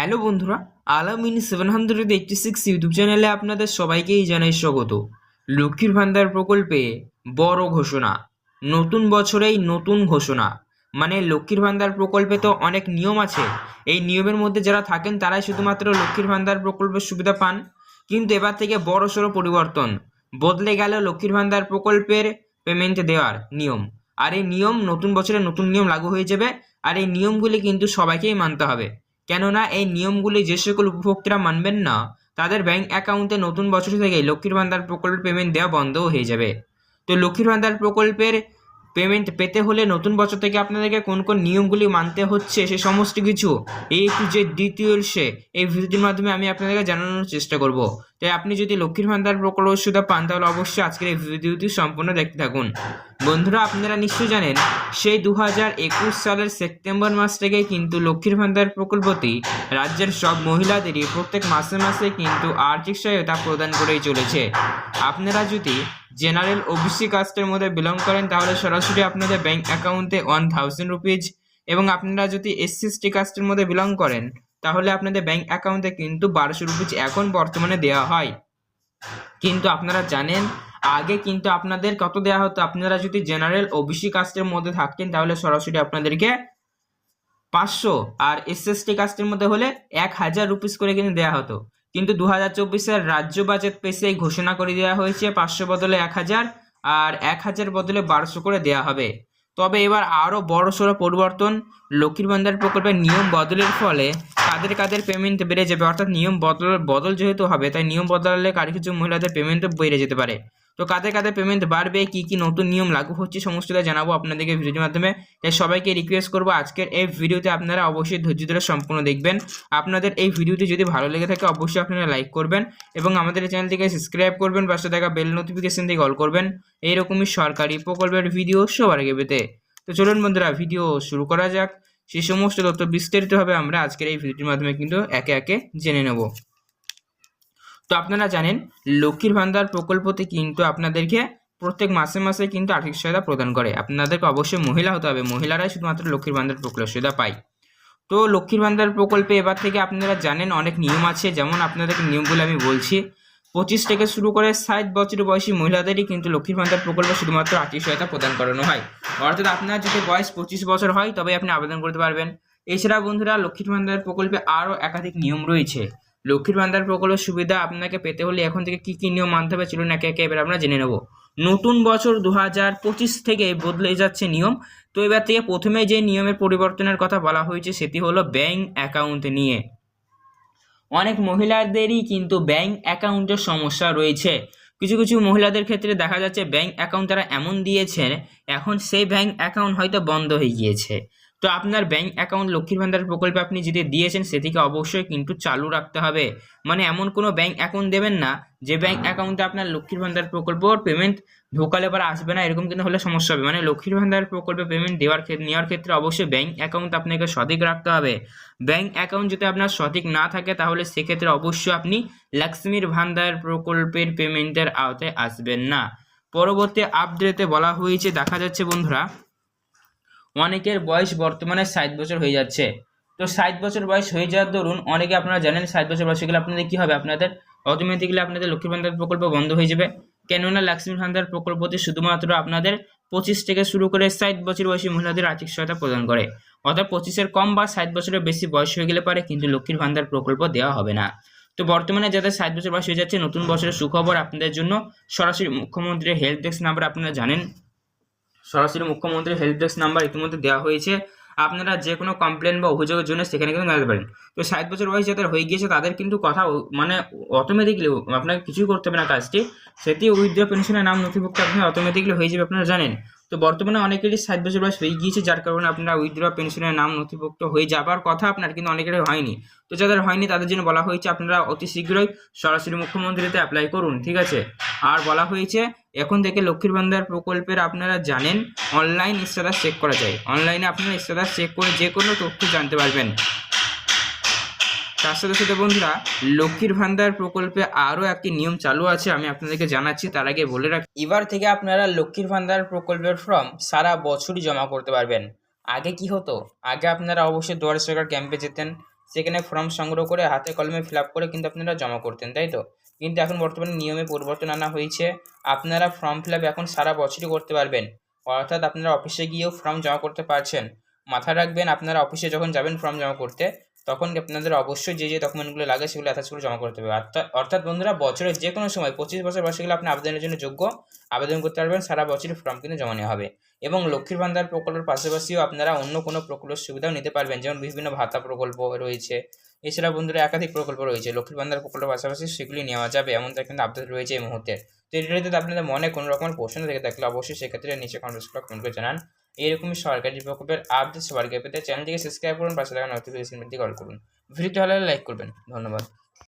Hello বন্ধুরা, Alamin seven hundred eighty six YouTube চ্যানেলে আপনাদের সবাইকেই জানাই স্বাগত। লক্ষ্মীর ভান্ডার প্রকল্পে বড় ঘোষণা, নতুন বছরেই নতুন ঘোষণা। মানে লক্ষ্মীর ভান্ডার প্রকল্পে তো অনেক নিয়ম আছে, এই নিয়মের মধ্যে যারা থাকেন তারাই শুধুমাত্র লক্ষ্মীর ভান্ডার প্রকল্পের সুবিধা পান। কিন্তু এবার থেকে বড় সড়ো পরিবর্তন, বদলে গেল লক্ষ্মীর ভান্ডার প্রকল্পের পেমেন্ট দেওয়ার নিয়ম। আর এই নিয়ম নতুন বছরে নতুন নিয়ম লাগু হয়ে যাবে, আর এই নিয়মগুলি কিন্তু সবাইকেই মানতে হবে। কেননা এই নিয়মগুলি যে সকল উপভোক্তারা মানবেন না, তাদের ব্যাংক অ্যাকাউন্টে নতুন বছর থেকে লক্ষ্মীর ভান্ডার প্রকল্পের পেমেন্ট দেওয়া বন্ধ হয়ে যাবে। তো লক্ষ্মীর ভান্ডার প্রকল্পের পেমেন্ট পেতে হলে নতুন বছর থেকে আপনাদেরকে কোন কোন নিয়মগুলি মানতে হচ্ছে, সে সমস্ত কিছু এই টু যে ডিটেলসে এই ভিডিওটির মাধ্যমে আমি আপনাদেরকে জানানোর চেষ্টা করব। তাই আপনি যদি লক্ষ্মীর ভান্ডার প্রকল্প সুবিধা পান, তাহলে অবশ্যই আজকের এই ভিডিওটি সম্পূর্ণ দেখতে থাকুন। বন্ধুরা, আপনারা নিশ্চয়ই জানেন, সেই দু হাজার একুশ সালের সেপ্টেম্বর মাস থেকে কিন্তু লক্ষ্মীর ভান্ডার প্রকল্পটি রাজ্যের সব মহিলাদেরই প্রত্যেক মাসে মাসে কিন্তু আর্থিক সহায়তা প্রদান করেই চলেছে। আপনারা যদি জেনারেল ওবিসি কাস্টের মধ্যে বিলং করেন, তাহলে সরাসরি আপনাদের ব্যাংক অ্যাকাউন্টে ওয়ান থাউজেন্ড রুপিজ এবং আপনারা যদি এসসি এসটি কাস্টের মধ্যে বিলং করেন, তাহলে আপনাদের ব্যাংক অ্যাকাউন্টে কিন্তু বারোশো রুপিজ এখন বর্তমানে দেওয়া হয়। কিন্তু আপনারা জানেন, আগে কিন্তু আপনাদের কত দেওয়া হতো? আপনারা যদি জেনারেল ওবিসি কাস্টের মধ্যে থাকতেন, তাহলে সরাসরি আপনাদেরকে পাঁচশো আর এসএসটি কাস্টের মধ্যে হলে এক হাজার রুপিস করে কিন্তু দেওয়া হতো। কিন্তু দু হাজার চব্বিশের রাজ্য বাজেট পেশেই ঘোষণা করে দেওয়া হয়েছে পাঁচশো বদলে এক হাজার আর এক হাজার বদলে বারোশো করে দেওয়া হবে। তবে এবার আরও বড় সড়ো পরিবর্তন লক্ষ্মীর ভান্ডার প্রকল্পের নিয়ম বদলের ফলে কাদের কাদের পেমেন্ট বেড়ে যাবে, অর্থাৎ নিয়ম বদল বদল যেহেতু হবে, তাই নিয়ম বদলালে কারি কিছু মহিলাদের পেমেন্টও বেড়ে যেতে পারে। তো কাদের কাদের পেমেন্ট বাড়বে, কি কি নতুন নিয়ম লাগু হচ্ছে সমস্তটা জানাব আপনাদেরকে ভিডিওর মাধ্যমে। তাই সবাইকে রিকোয়েস্ট করব, আজকের এই ভিডিওতে আপনারা অবশ্যই ধৈর্য ধরে সম্পূর্ণ দেখবেন। আপনাদের এই ভিডিওটি যদি ভালো লেগে থাকে, অবশ্যই আপনারা লাইক করবেন এবং আমাদের চ্যানেলটিকে সাবস্ক্রাইব করবেন, পাশে থাকা বেল নোটিফিকেশন থেকে অল করবেন। এইরকমই সরকারি প্রকল্পের ভিডিও সবার আগে পেতে। তো চলুন বন্ধুরা ভিডিও শুরু করা যাক। সেই সমস্ত তথ্য বিস্তারিতভাবে আমরা আজকের এই ভিডিওটির মাধ্যমে কিন্তু একে একে জেনে নেব। তো আপনারা জানেন, লক্ষ্মীর ভান্ডার প্রকল্পতে কিন্তু আপনাদেরকে প্রত্যেক মাসে মাসে কিন্তু আর্থিক সহায়তা প্রদান করে। আপনাদেরকে অবশ্যই মহিলা হতে হবে। মহিলারাই শুধুমাত্র লক্ষ্মীর ভান্ডার প্রকল্প সুবিধা পায়। তো লক্ষ্মীর ভান্ডার প্রকল্পে এবার থেকে আপনারা জানেন অনেক নিয়ম আছে। যেমন আপনাদেরকে নিয়মগুলো আমি বলছি, পঁচিশ থেকে শুরু করে ষাট বছর বয়সী মহিলাদেরই কিন্তু লক্ষ্মীর ভান্ডার প্রকল্পে শুধুমাত্র আর্থিক সহায়তা প্রদান করানো হয়। অর্থাৎ আপনার যদি বয়স পঁচিশ বছর হয় তবে আপনি আবেদন করতে পারবেন। এছাড়া বন্ধুরা, লক্ষ্মীর ভান্ডার প্রকল্পে আরও একাধিক নিয়ম রয়েছে। লক্ষ্মীর ভান্ডার প্রকল্পের সুবিধা আপনাকে পেতে হলে এখন থেকে কি কি নিয়ম মানতে হবে চলুন একে একে এবার আমরা জেনে নেব। নতুন বছর দু হাজার পঁচিশ থেকে বদলে যাচ্ছে নিয়ম। তো এবার থেকে প্রথমে যে নিয়মের পরিবর্তনের কথা বলা হয়েছে সেটি হলো ব্যাংক অ্যাকাউন্ট নিয়ে। অনেক মহিলাদেরই কিন্তু ব্যাংক অ্যাকাউন্টের সমস্যা রয়েছে। কিছু কিছু মহিলাদের ক্ষেত্রে দেখা যাচ্ছে ব্যাংক অ্যাকাউন্ট তারা এমন দিয়েছেন, এখন সেই ব্যাংক অ্যাকাউন্ট হয়তো বন্ধ হয়ে গিয়েছে। তো আপনার ব্যাংক অ্যাকাউন্ট লক্ষ্মীর ভান্ডার প্রকল্পে আপনি যদি দিয়েছেন সেটিকে অবশ্যই কিন্তু চালু রাখতে হবে। মানে এমন কোনো ব্যাংক অ্যাকাউন্ট দেবেন না যে ব্যাংক অ্যাকাউন্টে আপনার লক্ষ্মীর ভান্ডার প্রকল্প পেমেন্ট ঢোকালে পর আসবে না এরকম কিন্তু হলে সমস্যা হবে। মানে লক্ষ্মীর ভান্ডার প্রকল্পে পেমেন্ট দেওয়ার ক্ষেত্রে নেওয়ার ক্ষেত্রে অবশ্যই ব্যাংক অ্যাকাউন্ট আপনাকে সঠিক রাখতে হবে। ব্যাংক অ্যাকাউন্ট যদি আপনার সঠিক না থাকে তাহলে সেক্ষেত্রে অবশ্যই আপনি লক্ষ্মীর ভান্ডার প্রকল্পের পেমেন্টের আওতায় আসবেন না। পরবর্তী আপডেটে বলা হয়েছে দেখা যাচ্ছে বন্ধুরা অনেকের বয়স বর্তমানে ষাট বছর হয়ে যাচ্ছে। তো ষাট বছর বয়স হয়ে যাওয়ার দরুন অনেকে আপনারা জানেন ষাট বছর বয়স গেলে আপনাদের কী হবে? আপনাদের অটোমেটিক্যালি আপনাদের লক্ষ্মীর ভান্ডার প্রকল্প বন্ধ হয়ে যাবে। কেননা লক্ষ্মীর ভান্ডার প্রকল্পটি শুধুমাত্র আপনাদের পঁচিশ থেকে শুরু করে ষাট বছর বয়সী মহিলাদের আর্থিক সহায়তা প্রদান করে। অর্থাৎ পঁচিশের কম বা ষাট বছরের বেশি বয়স হয়ে গেলে পারে কিন্তু লক্ষ্মীর ভান্ডার প্রকল্প দেওয়া হবে না। তো বর্তমানে যাদের ষাট বছর বয়স হয়ে যাচ্ছে, নতুন বছরের সুখবর আপনাদের জন্য সরাসরি মুখ্যমন্ত্রীর হেল্প ডেস্ক নাম্বার আপনারা জানেন। সরাসরি মুখ্যমন্ত্রীর হেল্প ডেস্ক নাম্বার ইতিমধ্যে দেওয়া হয়েছে। আপনারা যে কোনো কমপ্লেন বা অভিযোগের জন্য সেখানে কিন্তু জানাতে পারেন। তো ষাট বছর বয়স যাদের হয়ে গিয়েছে, তাদের কিন্তু কথা মানে অটোমেটিকলি আপনাকে কিছুই করতে হবে না কাজটি। সেটি উইথড্র পেনশনের নাম নথিভুক্ত আপনি অটোমেটিকলি হয়ে যাবে, আপনারা জানেন। তো বর্তমানে অনেকেরই ষাট বছর বয়স হয়ে গিয়েছে, যার কারণে আপনারা উইথড্র পেনশনের নাম নথিভুক্ত হয়ে যাবার কথা আপনার কিন্তু অনেকেরই হয়নি। তো যাদের হয়নি, তাদের জন্য বলা হয়েছে আপনারা অতি শীঘ্রই সরাসরি মুখ্যমন্ত্রীতে অ্যাপ্লাই করুন, ঠিক আছে? আর বলা হয়েছে, এখন থেকে লক্ষ্মীর ভান্ডার প্রকল্পের আপনারা জানেন অনলাইন স্ট্যাটাস চেক করা যায়। অনলাইনে আপনারা স্ট্যাটাস চেক করে যে কোনো তথ্য জানতে পারবেন। তার সাথে সাথে বন্ধুরা, লক্ষ্মীর ভান্ডার প্রকল্পে আরও একটি নিয়ম চালু আছে, আমি আপনাদেরকে জানাচ্ছি, তার আগে বলে রাখি। এবার থেকে আপনারা লক্ষ্মীর ভান্ডার প্রকল্পের ফর্ম সারা বছরই জমা করতে পারবেন। আগে কি হতো? আগে আপনারা অবশ্যই দুয়ারে সরকার ক্যাম্পে যেতেন, সেখানে ফর্ম সংগ্রহ করে হাতে কলমে ফিল করে কিন্তু আপনারা জমা করতেন, তাই তো? কিন্তু এখন বর্তমানে নিয়মে পরিবর্তন আনা হয়েছে, আপনারা ফর্ম ফিল এখন সারা বছরই করতে পারবেন। অর্থাৎ আপনারা অফিসে গিয়েও ফর্ম জমা করতে পারছেন। মাথায় রাখবেন, আপনারা অফিসে যখন যাবেন ফর্ম জমা করতে তখন আপনাদের অবশ্যই যে যে ডকুমেন্টগুলো লাগে সেগুলো অ্যাটাচ করে জমা করতে হবে। অর্থাৎ অর্থাৎ বন্ধুরা, বছরের যে কোনো সময় পঁচিশ বছর বয়সে গেলে আপনি আবেদনের জন্য যোগ্য, আবেদন করতে পারবেন, সারা বছরই ফর্ম কিন্তু জমা নেওয়া হবে। এবং লক্ষ্মীর ভান্ডার প্রকল্পের পাশাপাশিও আপনারা অন্য কোনো প্রকল্পের সুবিধাও নিতে পারবেন, যেমন বিভিন্ন ভাতা প্রকল্প রয়েছে। এছাড়া বন্ধুরা, একাধিক প্রকল্প রয়েছে। লক্ষ্মীর ভান্ডার প্রকল্পের পাশাপাশি সেগুলি নেওয়া যাবে, এমনটা কিন্তু আপডেট রয়েছে এই মুহূর্তে। তো এটা যদি আপনাদের মনে কোনো রকমের প্রশ্ন থেকে থাকলে অবশ্যই সেক্ষেত্রে নিচে কমেন্ট কমেন্ট করে জানান। এরকমই সরকারি প্রকল্পের আপডেট সবার আগে পেতে চ্যানেলটিকে সাবস্ক্রাইব করুন, পাশে থাকা নোটিফিকেশন কল করুন। ভিডিওটি ভালো লাইক করবেন। ধন্যবাদ।